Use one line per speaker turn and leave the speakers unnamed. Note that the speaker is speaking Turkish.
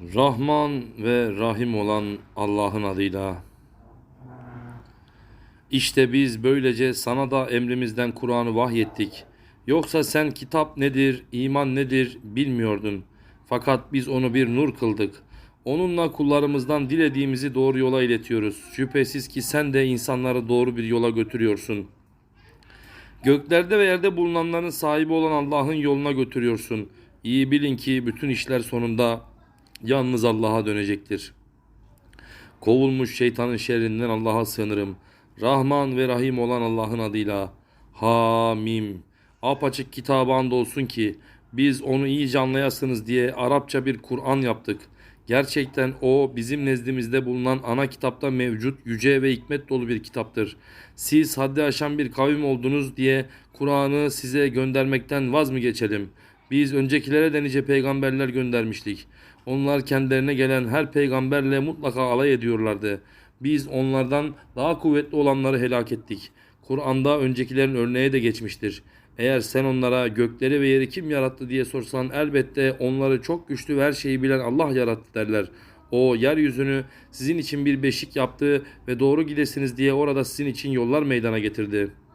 Rahman ve Rahim olan Allah'ın adıyla. İşte biz böylece sana da emrimizden Kur'an'ı vahyettik. Yoksa sen kitap nedir, iman nedir bilmiyordun. Fakat biz onu bir nur kıldık. Onunla kullarımızdan dilediğimizi doğru yola iletiyoruz. Şüphesiz ki sen de insanları doğru bir yola götürüyorsun. Göklerde ve yerde bulunanların sahibi olan Allah'ın yoluna götürüyorsun. İyi bilin ki bütün işler sonunda yalnız Allah'a dönecektir. Kovulmuş şeytanın şerrinden Allah'a sığınırım. Rahman ve Rahim olan Allah'ın adıyla. Hamim. Apaçık kitaba andolsun ki biz onu iyice anlayasınız diye Arapça bir Kur'an yaptık. Gerçekten o bizim nezdimizde bulunan ana kitapta mevcut yüce ve hikmet dolu bir kitaptır. Siz haddi aşan bir kavim oldunuz diye Kur'an'ı size göndermekten vaz mı geçelim? Biz öncekilere de nice peygamberler göndermiştik. Onlar kendilerine gelen her peygamberle mutlaka alay ediyorlardı. Biz onlardan daha kuvvetli olanları helak ettik. Kur'an'da öncekilerin örneği de geçmiştir. Eğer sen onlara gökleri ve yeri kim yarattı diye sorsan elbette onları çok güçlü ve her şeyi bilen Allah yarattı derler. O yeryüzünü sizin için bir beşik yaptı ve doğru gidesiniz diye orada sizin için yollar meydana getirdi.''